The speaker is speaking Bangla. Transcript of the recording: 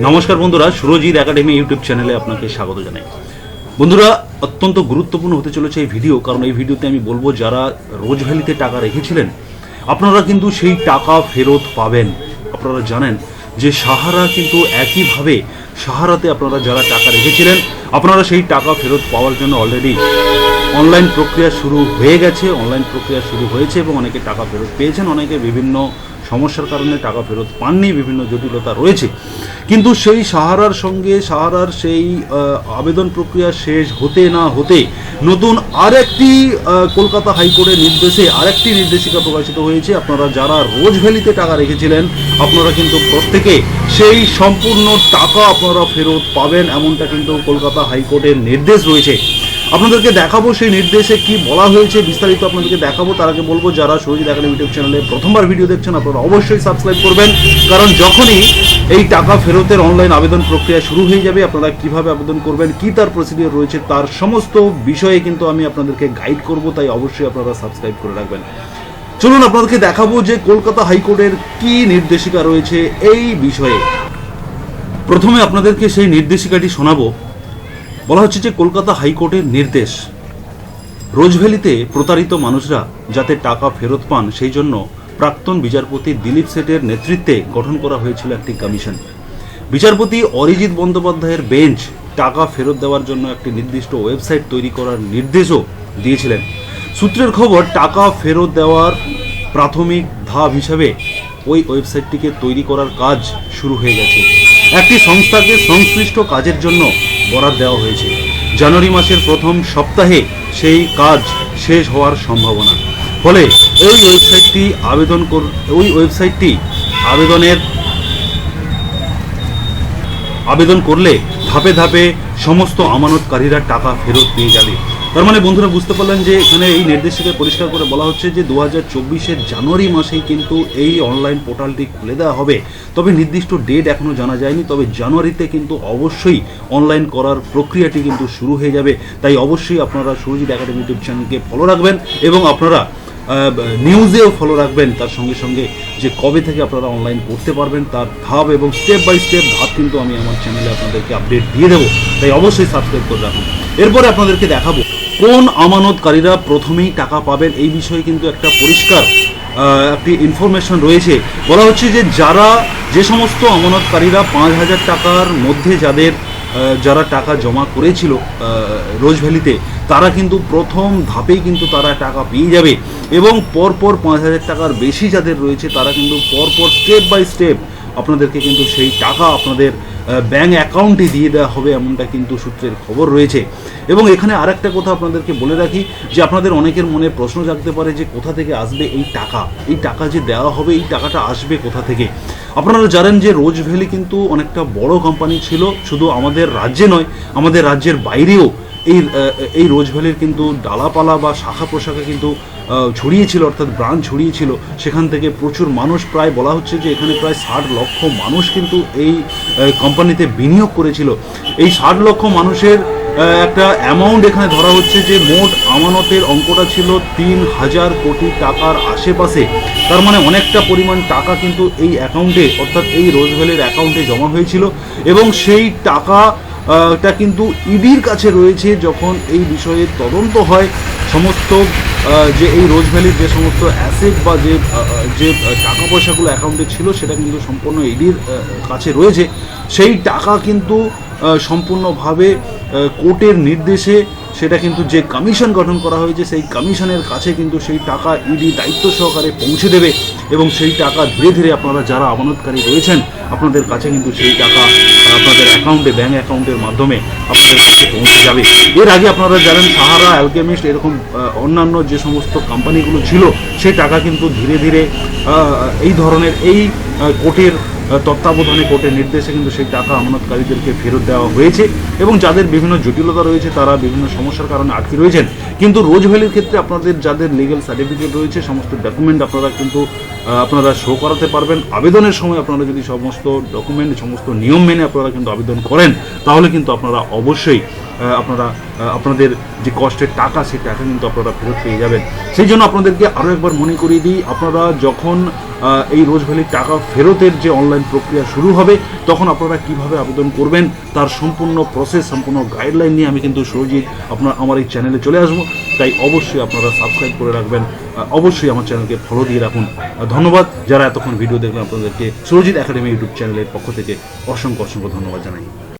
নমস্কার বন্ধুরা, সুরজিৎ একাডেমি ইউটিউব চ্যানেলে আপনাকে স্বাগত জানাই। বন্ধুরা, অত্যন্ত গুরুত্বপূর্ণ হতে চলেছে এই ভিডিও, কারণ এই ভিডিওতে আমি বলব, যারা রোজ ভ্যালিতে টাকা রেখেছিলেন, আপনারা কিন্তু সেই টাকা ফেরত পাবেন। আপনারা জানেন যে সাহারা কিন্তু একইভাবে, সাহারাতে আপনারা যারা টাকা রেখেছিলেন, আপনারা সেই টাকা ফেরত পাওয়ার জন্য অলরেডি অনলাইন প্রক্রিয়া শুরু হয়ে গেছে অনলাইন প্রক্রিয়া শুরু হয়েছে এবং অনেকে টাকা ফেরত পেয়েছেন, অনেকে বিভিন্ন সমস্যার কারণে টাকা ফেরত পাননি, বিভিন্ন জটিলতা রয়েছে। কিন্তু সেই সাহারার সঙ্গে সাহারার সেই আবেদন প্রক্রিয়া শেষ হতে না হতে নতুন আরেকটি কলকাতা হাইকোর্টের নির্দেশে আরেকটি নির্দেশিকা প্রকাশিত হয়েছে। আপনারা যারা রোজ ভ্যালিতে টাকা রেখেছিলেন, আপনারা কিন্তু প্রত্যেকে সেই সম্পূর্ণ টাকা আপনারা ফেরত পাবেন, এমনটা কিন্তু কলকাতা হাইকোর্টের নির্দেশ রয়েছে। আপনাদেরকে দেখাবো সেই নির্দেশে কি বলা হয়েছে, বিস্তারিত আপনাদেরকে দেখাবো। তার আগে বলব, যারা সুরজিৎ একাডেমি ইউটিউব চ্যানেলে প্রথমবার ভিডিও দেখছেন, আপনারা অবশ্যই সাবস্ক্রাইব করবেন। কারণ যখনই এই টাকা ফেরতের অনলাইন আবেদন প্রক্রিয়া শুরু হয়ে যাবে, আপনারা কীভাবে আবেদন করবেন, কি তার প্রসিডিওর রয়েছে, তার সমস্ত বিষয়ে কিন্তু আমি আপনাদেরকে গাইড করব, তাই অবশ্যই আপনারা সাবস্ক্রাইব করে রাখবেন। চলুন আপনাদেরকে দেখাবো যে কলকাতা হাইকোর্টের কি নির্দেশিকা রয়েছে এই বিষয়ে। প্রথমে আপনাদেরকে সেই নির্দেশিকাটি শোনাবো। বলা হচ্ছে যে কলকাতা হাইকোর্টের নির্দেশ। রোজভ্যালিতে প্রতারিত মানুষরা যাতে টাকা ফেরত পান, সেই জন্য প্রাক্তন বিচারপতি দিলীপ সেটের নেতৃত্বে গঠন করা হয়েছিল একটি কমিশন। বিচারপতি অরিজিৎ বন্দ্যোপাধ্যায়ের বেঞ্চ টাকা ফেরত দেওয়ার জন্য একটি নির্দিষ্ট ওয়েবসাইট তৈরি করার নির্দেশও দিয়েছিলেন। সূত্রের খবর, টাকা ফেরত দেওয়ার প্রাথমিক ধাপ হিসাবে ওই ওয়েবসাইটটিকে তৈরি করার কাজ শুরু হয়ে গেছে। একটি সংস্থাকে সংশ্লিষ্ট কাজের জন্য বরাদ দেওয়া হয়েছে। জানুয়ারি মাসের প্রথম সপ্তাহে সেই কাজ শেষ হওয়ার সম্ভাবনা। ফলে ওই ওয়েবসাইটটি আবেদন কর ওই ওয়েবসাইটটি আবেদনের আবেদন করলে ধাপে ধাপে সমস্ত আমানতকারীরা টাকা ফেরত নিয়ে যাবে। তার মানে বন্ধুরা বুঝতে পারলেন যে এখানে এই নির্দেশিকায় পরিষ্কার করে বলা হচ্ছে যে দু হাজার চব্বিশের জানুয়ারি মাসেই কিন্তু এই অনলাইন পোর্টালটি খুলে দেওয়া হবে। তবে নির্দিষ্ট ডেট এখনও জানা যায়নি, তবে জানুয়ারিতে কিন্তু অবশ্যই অনলাইন করার প্রক্রিয়াটি কিন্তু শুরু হয়ে যাবে। তাই অবশ্যই আপনারা সুরজিৎ একাডেমি ইউটিউব চ্যানেলকে ফলো রাখবেন এবং আপনারা নিউজেও ফলো রাখবেন তার সঙ্গে সঙ্গে যে কবে থেকে আপনারা অনলাইন করতে পারবেন তার ধাপ এবং স্টেপ বাই স্টেপ ধাপ কিন্তু আমি আমার চ্যানেলে আপনাদেরকে আপডেট দিয়ে দেবো। তাই অবশ্যই সাবস্ক্রাইব করে রাখুন। এরপরে আপনাদেরকে দেখাবো কোন আমানতকারীরা প্রথমেই টাকা পাবেন এই বিষয়ে কিন্তু একটা পরিষ্কার একটি ইনফরমেশন রয়েছে। বলা হচ্ছে যে যারা যে সমস্ত আমানতকারীরা পাঁচ হাজার টাকার মধ্যে যাদের যারা টাকা জমা করেছিল রোজ ভ্যালিতে, তারা কিন্তু প্রথম ধাপেই কিন্তু তারা টাকা পেয়ে যাবে। এবং পরপর পাঁচ হাজার টাকার বেশি যাদের রয়েছে, তারা কিন্তু পরপর স্টেপ বাই স্টেপ আপনাদেরকে কিন্তু সেই টাকা আপনাদের ব্যাঙ্ক অ্যাকাউন্টে দিয়ে দেওয়া হবে এমনটা কিন্তু সূত্রের খবর রয়েছে। এবং এখানে আরেকটা কথা আপনাদেরকে বলে রাখি, যে আপনাদের অনেকের মনে প্রশ্ন জাগতে পারে যে কোথা থেকে আসবে এই টাকা? এই টাকা যে দেওয়া হবে, এই টাকাটা আসবে কোথা থেকে? আপনারা জানেন যে রোজ ভ্যালি কিন্তু অনেকটা বড় কোম্পানি ছিল, শুধু আমাদের রাজ্যে নয়, আমাদের রাজ্যের বাইরেও। এই এই রোজ ভ্যালির কিন্তু ডালাপালা বা শাখা প্রশাখা কিন্তু ছড়িয়েছিল, অর্থাৎ ব্রাঞ্চ ছড়িয়েছিল। সেখান থেকে প্রচুর মানুষ প্রায়, বলা হচ্ছে যে এখানে প্রায় ষাট লক্ষ মানুষ কিন্তু এই কোম্পানিতে বিনিয়োগ করেছিল। এই ষাট লক্ষ মানুষের একটা অ্যামাউন্ট এখানে ধরা হচ্ছে যে মোট আমানতের অঙ্কটা ছিল তিন হাজার কোটি টাকার আশেপাশে। তার মানে অনেকটা পরিমাণ টাকা কিন্তু এই অ্যাকাউন্টে অর্থাৎ এই রোজভ্যালির অ্যাকাউন্টে জমা হয়েছিল। এবং সেই টাকা টা কিন্তু ইডির কাছে রয়েছে যখন এই বিষয়ে তদন্ত হয় সমস্ত যে এই রোজ ভ্যালির যে সমস্ত অ্যাসেট বা যে যে টাকা পয়সাগুলো অ্যাকাউন্টে ছিল সেটা কিন্তু সম্পূর্ণ ইডির কাছে রয়েছে। সেই টাকা কিন্তু সম্পূর্ণভাবে কোর্টের নির্দেশে সেটা কিন্তু যে কমিশন গঠন করা হয়েছে সেই কমিশনের কাছে কিন্তু সেই টাকা ইডি দায়িত্ব সহকারে পৌঁছে দেবে এবং সেই টাকা ধীরে ধীরে আপনারা যারা আমানতকারী রয়েছেন আপনাদের কাছে কিন্তু সেই টাকা আপনাদের অ্যাকাউন্টে ব্যাঙ্ক অ্যাকাউন্টের মাধ্যমে আপনাদের কাছে পৌঁছে যাবে। এর আগে আপনারা জানেন সাহারা অ্যালকেমিস্ট এরকম অন্যান্য যে সমস্ত কোম্পানিগুলো ছিল সেই টাকা কিন্তু ধীরে ধীরে এই ধরনের এই আহ, তত্ত্বাবধানে কোর্টের নির্দেশে কিন্তু সেই টাকা আমানতকারীদেরকে ফেরত দেওয়া হয়েছে এবং যাদের বিভিন্ন জটিলতা রয়েছে, তারা বিভিন্ন সমস্যার কারণে আটকে রয়েছেন। কিন্তু রোজ ভ্যালির ক্ষেত্রে আপনাদের যাদের লিগেল সার্টিফিকেট রয়েছে, সমস্ত ডকুমেন্ট আপনারা কিন্তু আপনারা শো করাতে পারবেন। আবেদনের সময় আপনারা যদি সমস্ত ডকুমেন্ট সমস্ত নিয়ম মেনে আপনারা কিন্তু আবেদন করেন, তাহলে কিন্তু আপনারা অবশ্যই আপনারা আপনাদের যে কষ্টের টাকা, সেই টাকা কিন্তু আপনারা ফেরত পেয়ে যাবেন। সেই জন্য আপনাদেরকে আরও একবার মনে করিয়ে দিই, আপনারা যখন এই রোজ ভ্যালির টাকা ফেরতের যে অনলাইন আবেদন প্রক্রিয়া শুরু হবে, তখন আপনারা কীভাবে আবেদন করবেন, তার সম্পূর্ণ প্রসেস সম্পূর্ণ গাইডলাইন নিয়ে আমি কিন্তু সুরজিৎ আপনার, আমার এই চ্যানেলে চলে আসব। তাই অবশ্যই আপনারা সাবস্ক্রাইব করে রাখবেন অবশ্যই আমার চ্যানেলকে ফলো দিয়ে রাখুন। ধন্যবাদ। যারা এতক্ষণ ভিডিও দেখবেন আপনাদেরকে সুরজিৎ একাডেমি ইউটিউব চ্যানেলের পক্ষ থেকে অসংখ্য অসংখ্য ধন্যবাদ জানাই।